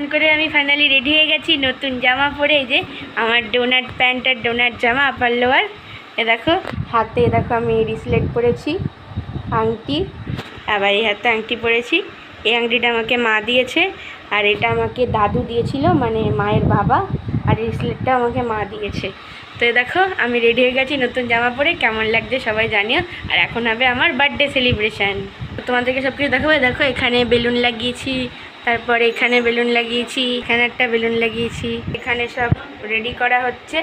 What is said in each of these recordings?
স্নান করে আমি ফাইনালি রেডি হয়ে গেছি নতুন জামা পরে যে আমার ডোনাট প্যান্ট আর ডোনাট জামা আপার লোয়ার এ দেখো, হাতে দেখো আমি রিসলেট পরেছি, আংটি। আবার এই হাতে আংটি পরেছি। এই আংটিটা আমাকে মা দিয়েছে, আর এটা আমাকে দাদু দিয়েছিল মানে মায়ের বাবা, আর রিসলেটটা আমাকে মা দিয়েছে। তো দেখো, আমি রেডি হয়ে গেছি নতুন জামা পরে, কেমন লাগছে সবাই জানিও। আর এখন হবে আমার বার্থডে সেলিব্রেশন তোমাদেরকে সব কিছু দেখাবো দেখো, এখানে বেলুন লাগিয়েছি তারপরে এখানে বেলুন লাগিয়েছি, এখানে একটা বেলুন লাগিয়েছি। এখানে সব রেডি করা হচ্ছে।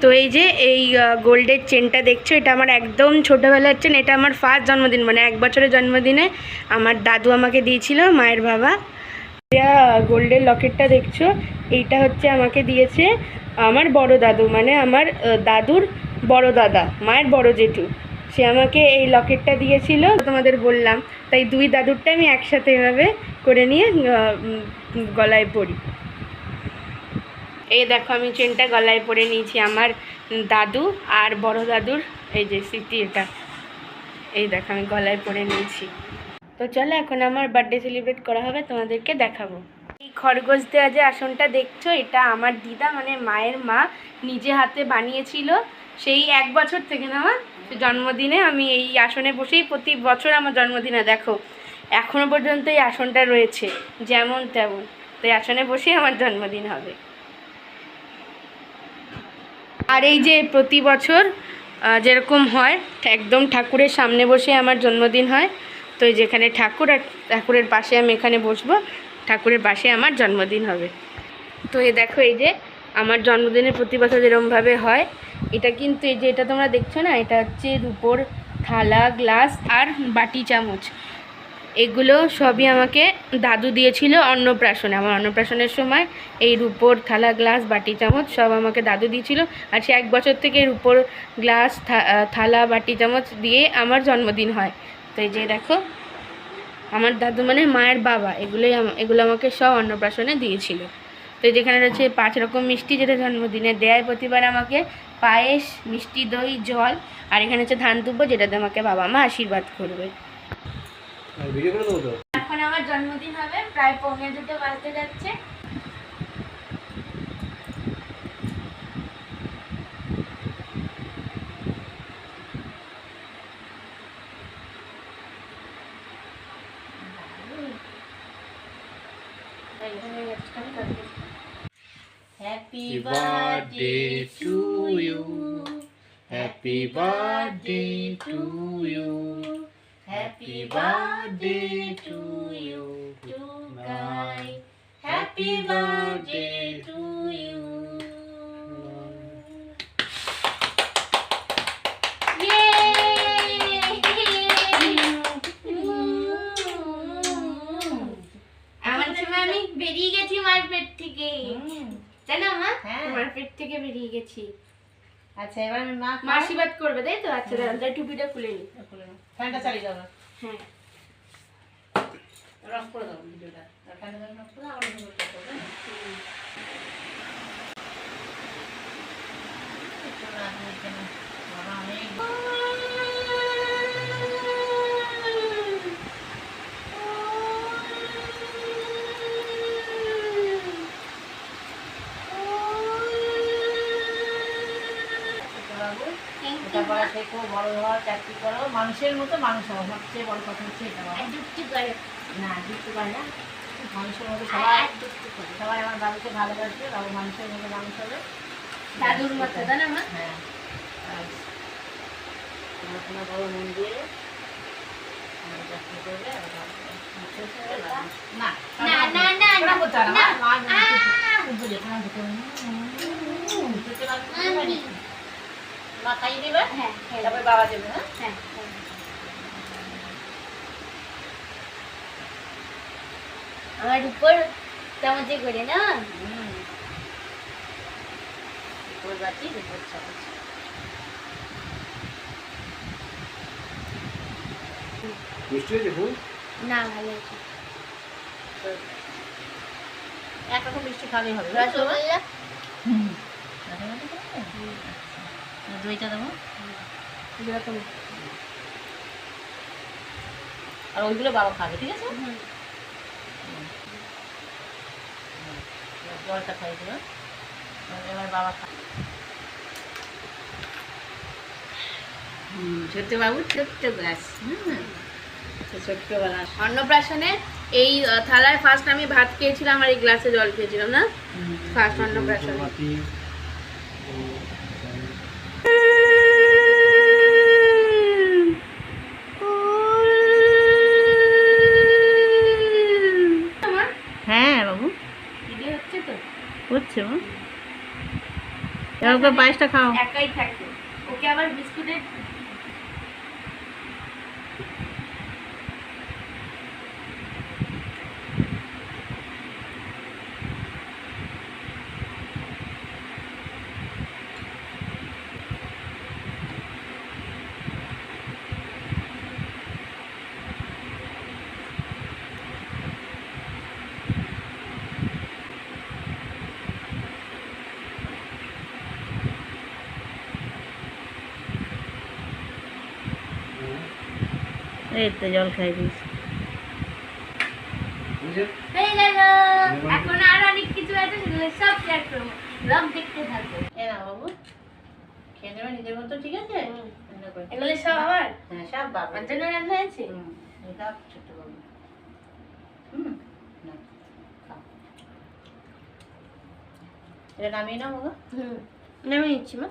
তো এই যে এই গোল্ডের চেনটা দেখছ, এটা আমার একদম ছোটোবেলার চেন এটা আমার ফার্স্ট জন্মদিন মানে এক বছরের জন্মদিনে আমার দাদু আমাকে দিয়েছিল, মায়ের বাবা। এটা গোল্ডের লকেটটা দেখছ, এইটা হচ্ছে আমাকে দিয়েছে আমার বড় দাদু মানে আমার দাদুর বড় দাদা, মায়ের বড় জেঠু। সে আমাকে এই লকেটটা দিয়েছিল, তোমাদের বললাম। তাই দুই দাদুরটা আমি একসাথে এভাবে করে নিয়ে গলায় পরি। এই দেখো আমি চেনটা গলায় পরে নিয়েছি আমার দাদু আর বড় দাদুর, এই যে স্মৃতি এটা। এই দেখো আমি গলায় পরে নিয়েছি। তো চলো এখন আমার বার্থডে সেলিব্রেট করা হবে, তোমাদেরকে দেখাবো। এই খরগোশ দেওয়া যে আসনটা দেখছ, এটা আমার দিদা মানে মায়ের মা নিজে হাতে বানিয়েছিল, সেই এক বছর থেকে না মা? জন্মদিনে আমি এই আসনে বসেই প্রতি বছর আমার জন্মদিনে, দেখো, এখনও পর্যন্ত এই আসনটা রয়েছে, যেমন তেমন। তো এই আসনে বসেই আমার জন্মদিন হবে। আর এই যে প্রতি বছর যেরকম হয়, একদম ঠাকুরের সামনে বসে আমার জন্মদিন হয়। তো যেখানে ঠাকুর আর ঠাকুরের পাশে আমি এখানে বসবো, ঠাকুরের পাশে আমার জন্মদিন হবে। তো এই দেখো, এই যে আমার জন্মদিনে প্রতি বছর যেরকমভাবে হয় এটা কিন্তু এই যে এটা তোমরা দেখছ না, এটা হচ্ছে রুপোর থালা, গ্লাস আর বাটি চামচ। এগুলো সবই আমাকে দাদু দিয়েছিল অন্নপ্রাশনে। আমার অন্নপ্রাশনের সময় এই রুপোর থালা, গ্লাস, বাটি চামচ সব আমাকে দাদু দিয়েছিল। আর সে এক বছর থেকে রুপোর গ্লাস থালা, বাটি চামচ দিয়ে আমার জন্মদিন হয়। তো এই যে দেখো, আমার দাদু মানে মায়ের বাবা, এগুলোই এগুলো আমাকে সব অন্নপ্রাশনে দিয়েছিল। তো যেখানে রয়েছে পাঁচ রকম মিষ্টি যেটা জন্মদিনে দেয় প্রতিবার আমাকে পায়েস মিষ্টি দই জল আর এখানে হচ্ছে ধান দুব্বো যেটাতে আমাকে বাবা মা আশীর্বাদ করবে। এখন আমার জন্মদিন হবে প্রায় পৌনে দুটো বাজতে যাচ্ছে। Happy birthday to you. Happy birthday to you. Happy birthday to you. Tonight. Happy birthday গেছি আচ্ছা এবার আমি মা মা আশীর্বাদ করবে তাই তো? আচ্ছা দাদা টুপিটা খুলে নি। ফ্যানটা চালিয়ে দাও হ্যাঁ। রং করে দাও ভিডিওটা। ফ্যানটা রং করে দাও, ভিডিও করতে হবে এটা পড়া শেখো, বড় হওয়া, চাকরি করো, মানুষের মতো মানুষ হওয়া সবচেয়ে বড় কথা হচ্ছে এটা যুক্তি করে না যুক্তি পারে না মানুষের মতো সবাই যুক্তি করে সবাই আমার বাবুকে ভালোবাসবে বাবু মানুষের মতো মানুষ হবে দাদুর মতো তাই না হ্যাঁ পড়াশোনা করো মন দিয়ে চাকরি করবে হয়ে। না না না না না না, পারবে না, পারি। মা খাইয়ে দেবে? হ্যাঁ হ্যাঁ। তারপরে বাবা দেবে হ্যাঁ? হ্যাঁ। আমার উপর চামচে করে না? উপর বাটি উপর চামচ মিষ্টি হয়েছে খুব না ভালো আছে এক রকম মিষ্টি খাওয়াই হবে। রসগোল্লা হুম। দইটা দেবো। আর ওইগুলো বাবা খাবে ঠিক আছে? জলটা খাই দিল এবার বাবা খা হুম ছোট্ট বাবু ছোট্ট গ্লাস হুম ছোট্ট অন্নপ্রাশনে এই থালায় ফার্স্ট আমি ভাত খেয়েছিলাম আর এই গ্লাসে জল খেয়েছিলাম না? ফার্স্ট অন্নপ্রাশনে। এবার পায়েসটা খাও একাই থাকে ওকে আবার বিস্কুটের এই তো জল খাই দিয়েছি। এখন আর অনেক কিছু আছে সব শেয়ার করব। ব্লগ দেখতে থাকো। এ না বাবু খেয়ে নেবে নিজের মতো ঠিক আছে? এগুলো সব আমার? হ্যাঁ সব বাবা জন্য রান্না হয়েছে? হুম এটা বাবু। হুম এটা নামিয়ে নাও বাবা। হুম। নেমে নিচ্ছি মা।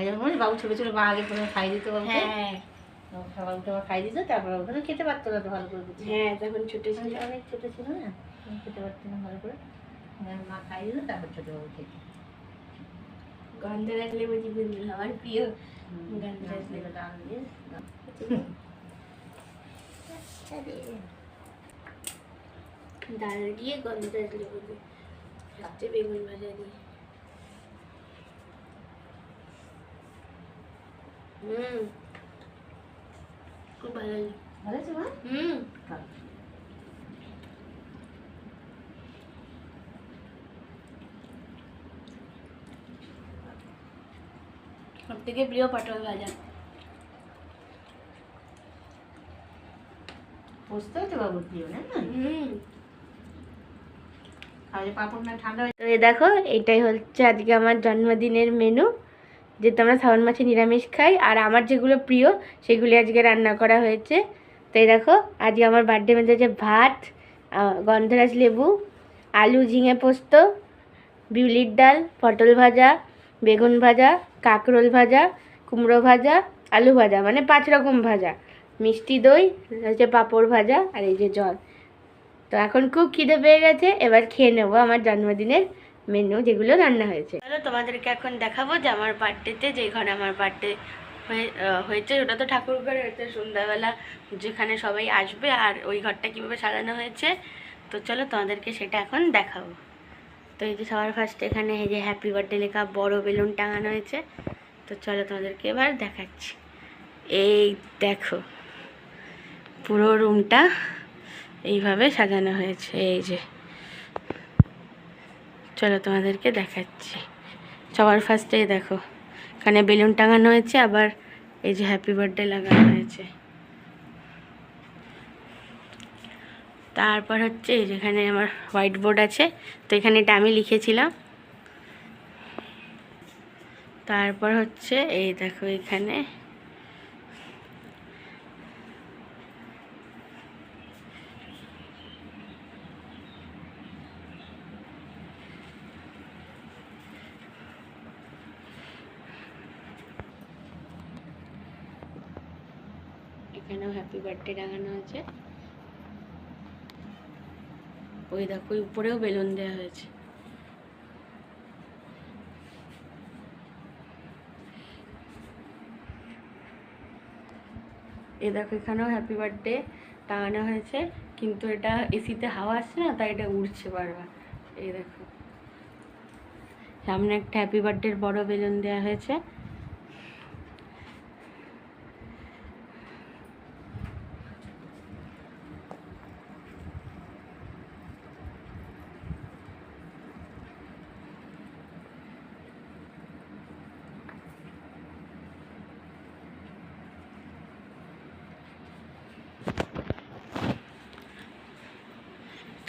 আগে যখন বলি বাবু ছোটো ছোটো মা আগে প্রথমে খাই দিত বাবুকে হ্যাঁ। বাবু সকাল উঠে আমার খাই দিত তারপর ওখানে খেতে পারতো না তো ভালো করে হ্যাঁ তখন ছোট ছিল। অনেক ছোটো ছিল না খেতে পারতো না ভালো করে। মা খাই দিত তারপর ছোটো বাবু খেতে। গন্ধ রাখলে বুঝি আমার প্রিয়। গন্ধরাজ লেবু। আন দিয়ে। ডাল দিয়ে গন্ধরাজ লেবু দিয়ে বেগুন ভাজা দিয়ে। হুম খুব ভালো লাগে ভালো আছে মা হুম খাও। সব থেকে প্রিয় পটল ভাজা পোস্ত তো বাবুর প্রিয় না না হুম খাওয়ালে পাপড় না ঠান্ডা হয়ে তো এই দেখো এটাই হচ্ছে আজকে আমার জন্মদিনের মেনু যেহেতু আমরা শ্রাবণ মাছে নিরামিষ খাই, আর আমার যেগুলো প্রিয়, সেগুলি আজকে রান্না করা হয়েছে। তাই দেখো, আজকে আমার বার্থডে মেনু হচ্ছে ভাত গন্ধরাজ লেবু, আলু ঝিঙে পোস্ত, বিউলির ডাল, পটল ভাজা, বেগুন ভাজা, কাঁকরোল ভাজা, কুমড়ো ভাজা, আলু ভাজা মানে পাঁচ রকম ভাজা। মিষ্টি দই, হচ্ছে পাঁপড় ভাজা, আর এই যে জল। তো এখন খুব খিদে পেয়ে গেছে, এবার খেয়ে নেব আমার জন্মদিনের মেনু যেগুলো রান্না হয়েছে। তাহলে তোমাদেরকে এখন দেখাবো যে আমার বার্থডেতে যে ঘরে আমার বার্থডে হয়ে হয়েছে, ওটা তো ঠাকুর ঘরে হয়েছে, সন্ধ্যাবেলা যেখানে সবাই আসবে আর ওই ঘরটা কীভাবে সাজানো হয়েছে। তো চলো তোমাদেরকে সেটা এখন দেখাবো। তো এই যে সবার ফার্স্ট এখানে এই যে হ্যাপি বার্থডে লেখা বড় বেলুন টাঙানো হয়েছে। তো চলো তোমাদেরকে এবার দেখাচ্ছি। এই দেখো, পুরো রুমটা এইভাবে সাজানো হয়েছে, এই যে। চলো তোমাদেরকে দেখাচ্ছি। সবার ফার্স্টে দেখো, এখানে বেলুন টাঙানো হয়েছে, আবার এই যে হ্যাপি বার্থডে লাগানো হয়েছে। তারপর হচ্ছে এই যেখানে আমার হোয়াইট বোর্ড আছে, তো এখানে এটা আমি লিখেছিলাম। তারপর হচ্ছে এই দেখো এখানে এখানেও হ্যাপি বার্থডে টাঙানো আছে। ওই দেখো উপরেও বেলুন দেওয়া হয়েছে। এ দেখো, এখানেও হ্যাপি বার্থডে টাঙানো হয়েছে, কিন্তু এটা এসিতে হাওয়া আসছে না, তাই এটা উড়ছে বারবার। এই দেখো, সামনে একটা হ্যাপি বার্থডের বড় বেলুন দেওয়া হয়েছে।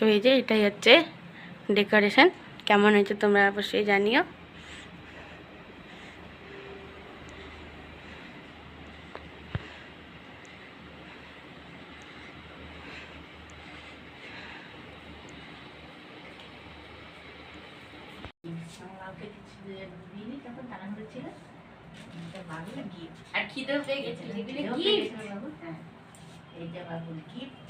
তো এই যে এটাই হচ্ছে ডেকোরেশন। কেমন হয়েছে তোমরা অবশ্যই জানিও। আর খিদেও পেয়ে গেছে। হ্যাঁ। এইটা বাবুর গিফট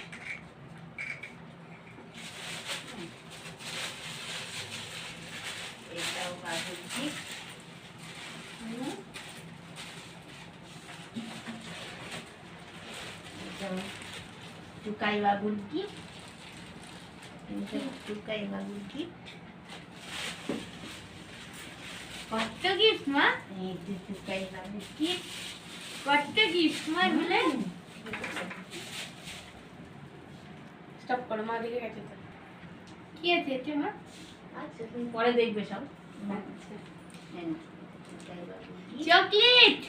এটাও বাবুর গিফট এটাও টুকাই বাবুর গিফট। টুকাই বাবুর গিফট। কত গিফট মা? এই টুকাই বাবুর গিফট। কত গিফট মা বুঝলেন স্টপ করো মা দিকে গেছে তো। কি আছে এতে মা? আচ্ছা তুমি পরে দেখবে সব। আচ্ছা। চকলেট!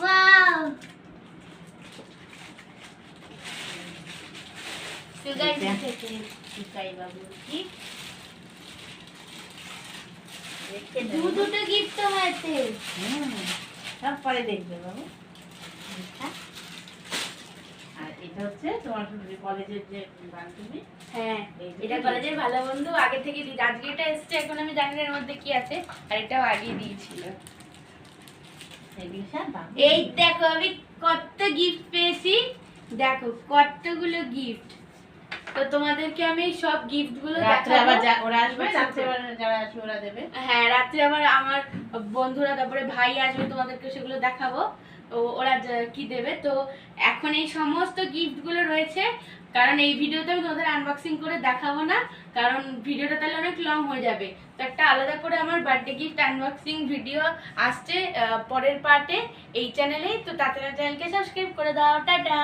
ওয়াও সুগার এটা টুকাই বাবুর gift। দেখে দু নেব। দুটো গিফট হয়েছে। সব পরে দেখবে বাবু। আর এটা হচ্ছে তোমার কলেজের যে বান্ধবী। হ্যাঁ এটা কলেজের ভালো বন্ধু। আগে থেকে দিই আজকে এটা এসছে এখন আমি জানি এর মধ্যে কি আছে আর এটাও দিয়েছিল। এই দেখো আমি কত গিফট পেয়েছি। দেখো কতগুলো গিফট তো তোমাদেরকে আমি সব গিফটগুলো ওরা আসবে? রাত্রে যারা আসবে ওরা দেবে। হ্যাঁ রাত্রে আবার আমার বন্ধুরা তারপরে ভাই আসবে তোমাদেরকে সেগুলো দেখাবো। ওরা কি দেবে? তো এখন এই সমস্ত গিফটগুলো রয়েছে। কারণ এই ভিডিওতে আমি তোমাদের আনবক্সিং করে দেখাবো না। কারণ ভিডিওটা তাহলে অনেক লং হয়ে যাবে। তো একটা আলাদা করে আমার বার্থডে গিফট আনবক্সিং ভিডিও আসছে পরের পার্টে এই চ্যানেলেই তো তাড়াতাড়ি চ্যানেলকে সাবস্ক্রাইব করে দাও। টাটা!